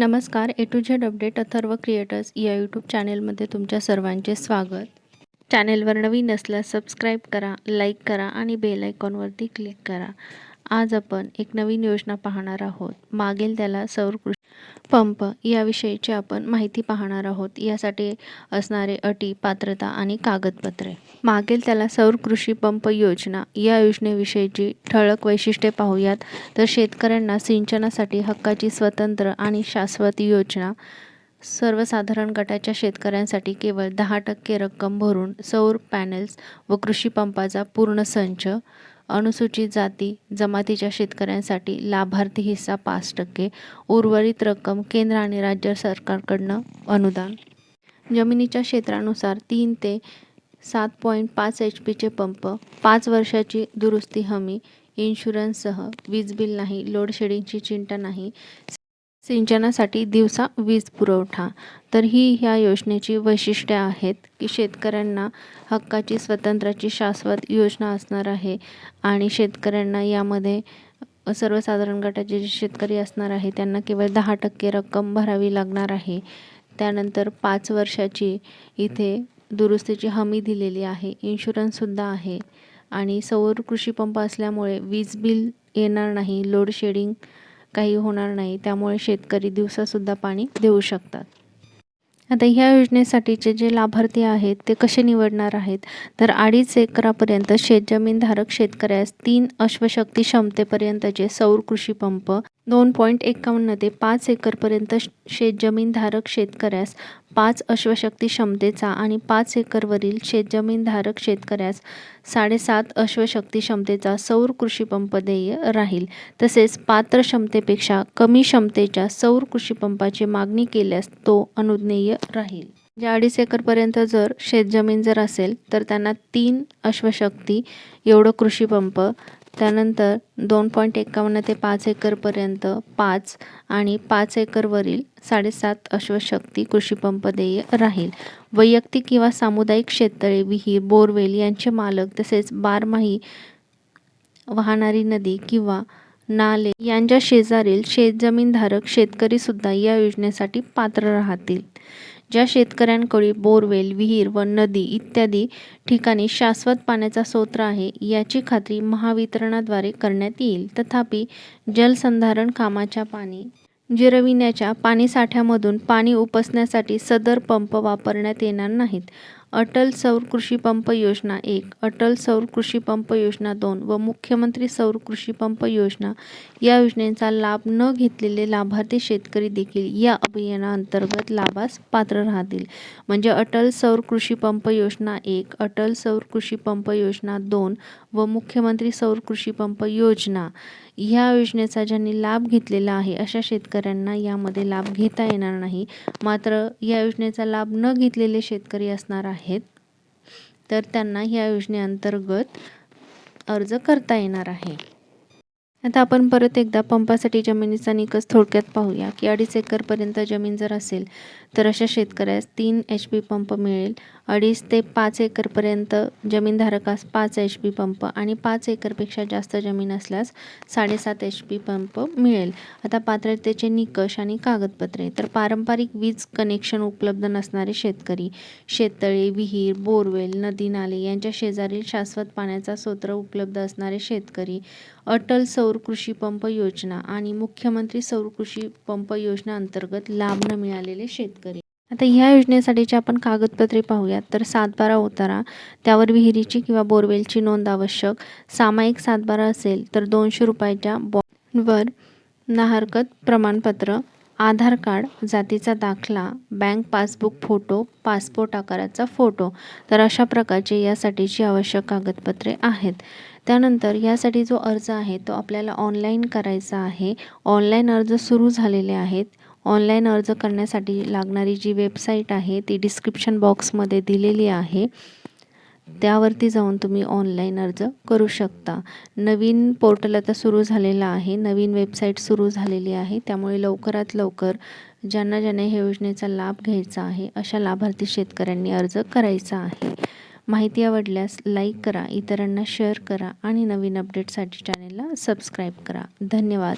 नमस्कार A to Z update Atharva creators या YouTube चॅनेलमध्ये तुमच्या सर्वांचे स्वागत. चॅनेलवर नवीन असल्यास सबस्क्राईब करा लाईक करा आणि बेल आयकॉनवरती क्लिक करा. आज आपण एक नवीन योजना पाहणार आहोत. मागेल त्याला सौर पंप याविषयीची आपण माहिती पाहणार आहोत. यासाठी असणारे अटी पात्रता आणि कागदपत्रे. मागेल त्याला सौर कृषी पंप योजना या योजनेविषयीची ठळक वैशिष्ट्ये पाहूयात. तर शेतकऱ्यांना सिंचनासाठी हक्काची स्वतंत्र आणि शाश्वत योजना. सर्वसाधारण गटाच्या शेतकऱ्यांसाठी केवळ दहा टक्के रक्कम भरून सौर पॅनेल्स व कृषी पंपाचा पूर्ण संच. अनुसूचित जाती जमातीच्या शेतकऱ्यांसाठी लाभार्थी हिस्सा पाच टक्के उर्वरित रक्कम केंद्र आणि राज्य सरकारकडनं अनुदान. जमिनीच्या क्षेत्रानुसार तीन ते सात पॉईंट पाच एच पीचे पंप पाच वर्षाची दुरुस्ती हमी इन्शुरन्ससह वीज बिल नाही लोडशेडिंगची चिंता नाही सिंचनासाठी दिवसा वीज पुरवठा. तर ही ह्या योजनेची वैशिष्ट्ये आहेत की शेतकऱ्यांना हक्काची स्वतंत्राची शाश्वत योजना असणार आहे आणि शेतकऱ्यांना यामध्ये सर्वसाधारण गटाचे जे शेतकरी असणार आहे त्यांना केवळ दहा टक्के रक्कम भरावी लागणार आहे. त्यानंतर पाच वर्षाची इथे दुरुस्तीची हमी दिलेली आहे इन्शुरन्ससुद्धा आहे आणि सौर कृषी पंप असल्यामुळे वीज बिल येणार नाही लोड शेडिंग काही होणार नाही. त्यामुळे शेतकरी दिवसासुद्धा पाणी देऊ शकतात. आता ह्या योजनेसाठीचे जे लाभार्थी आहेत ते कसे निवडणार आहेत? तर अडीच एकरापर्यंत शेतजमीनधारक शेतकऱ्यास तीन अश्वशक्ती क्षमतेपर्यंतचे सौर कृषी पंप दोन पॉईंट एकावन्न ते पाच एकरपर्यंत शेतजमीनधारक शेतकऱ्यास पाच अश्वशक्ती क्षमतेचा आणि पाच एकरवरील शेतजमीनधारक शेतकऱ्यास साडेसात अश्वशक्ती क्षमतेचा सौर कृषीपंप देय राहील. तसेच पात्र क्षमतेपेक्षा कमी क्षमतेच्या सौर कृषीपंपाची मागणी केल्यास तो अनुज्ञेय राहील. जे अडीच एकरपर्यंत जर शेतजमीन जर असेल तर त्यांना तीन अश्वशक्ती एवढं कृषीपंप त्यानंतर दोन पॉईंट एकावन्न ते पाच एकरपर्यंत पाच आणि पाच एकरवरील साडेसात अश्वशक्ती कृषीपंप देय राहील. वैयक्तिक किंवा सामुदायिक शेततळे विहीर बोरवेल यांचे मालक तसेच बारमाही वाहणारी नदी किंवा नाले यांच्या शेजारील शेतजमीनधारक शेतकरीसुद्धा या योजनेसाठी पात्र राहतील. ज्या शेतकऱ्यांकडे बोरवेल विहीर व नदी इत्यादी ठिकाणी शाश्वत पाण्याचा स्रोत आहे याची खात्री महावितरणाद्वारे करण्यात येईल. तथापि जलसंधारण कामाच्या पाणी जिरविण्याच्या पाणीसाठ्यामधून पाणी उपसण्यासाठी सदर पंप वापरण्यात येणार नाहीत. अटल सौर कृषी पंप योजना एक अटल सौर कृषी पंप योजना दोन व मुख्यमंत्री सौर कृषी पंप योजना या योजनेचा लाभ न घेतलेले लाभार्थी शेतकरी देखील या अभियानाअंतर्गत लाभास पात्र राहतील. म्हणजे अटल सौर कृषी पंप योजना एक अटल सौर कृषी पंप योजना दोन व मुख्यमंत्री सौर कृषी पंप योजना ह्या योजनेचा ज्यांनी लाभ घेतलेला आहे अशा शेतकऱ्यांना यामध्ये लाभ घेता येणार नाही. मात्र या योजनेचा लाभ न घेतलेले शेतकरी असणार आहे आहेत तर त्यांना ह्या योजनेअंतर्गत अर्ज करता येणार आहे. आता आपण परत एकदा पंपासाठी जमिनीचा निकष थोडक्यात पाहूया की अडीच एकरपर्यंत जमीन जर असेल तर अशा शेतकऱ्यास तीन एच पी पंप मिळेल. अडीच ते पाच एकरपर्यंत जमीनधारकास पाच एच पी पंप आणि पाच एकरपेक्षा जास्त जमीन असल्यास साडेसात एच पी पंप मिळेल. आता पात्रतेचे निकष आणि कागदपत्रे. तर पारंपरिक वीज कनेक्शन उपलब्ध नसणारे शेतकरी शेततळे विहीर बोरवेल नदी नाले यांच्या शेजारील शाश्वत पाण्याचा स्रोत उपलब्ध असणारे शेतकरी अटल सौ सौर कृषी पंप योजना आणि मुख्यमंत्री सौर कृषी पंप योजना अंतर्गत लाभ न मिळालेले शेतकरी. आता ह्या योजनेसाठीचे आपण कागदपत्रे पाहूयात. तर सातबारा उतारा त्यावर विहिरीची किंवा बोरवेलची नोंद आवश्यक. सामायिक सातबारा असेल तर दोनशे रुपयाच्या बॉन्डवर नाहरकत प्रमाणपत्र आधार कार्ड जातीचा दाखला बँक पासबुक फोटो पासपोर्ट आकाराचा फोटो. तर अशा प्रकारचे यासाठीची आवश्यक कागदपत्रे आहेत. त्यानंतर यासाठी जो अर्ज आहे तो आपल्याला ऑनलाईन करायचा आहे. ऑनलाईन अर्ज सुरू झालेले आहेत. ऑनलाईन अर्ज करण्यासाठी लागणारी जी वेबसाईट आहे ती डिस्क्रिप्शन बॉक्समध्ये दिलेली आहे. त्यावरती जाऊन तुम्ही ऑनलाईन अर्ज करू शकता. नवीन पोर्टल आता सुरू झालेलं आहे. नवीन वेबसाईट सुरू झालेली आहे. त्यामुळे लवकरात लवकर ज्यांना ज्यांना ह्या योजनेचा लाभ घ्यायचा आहे अशा लाभार्थी शेतकऱ्यांनी अर्ज करायचा आहे. माहिती आवडल्यास लाईक करा इतरांना शेअर करा आणि नवीन अपडेटसाठी चॅनेलला सबस्क्राईब करा. धन्यवाद.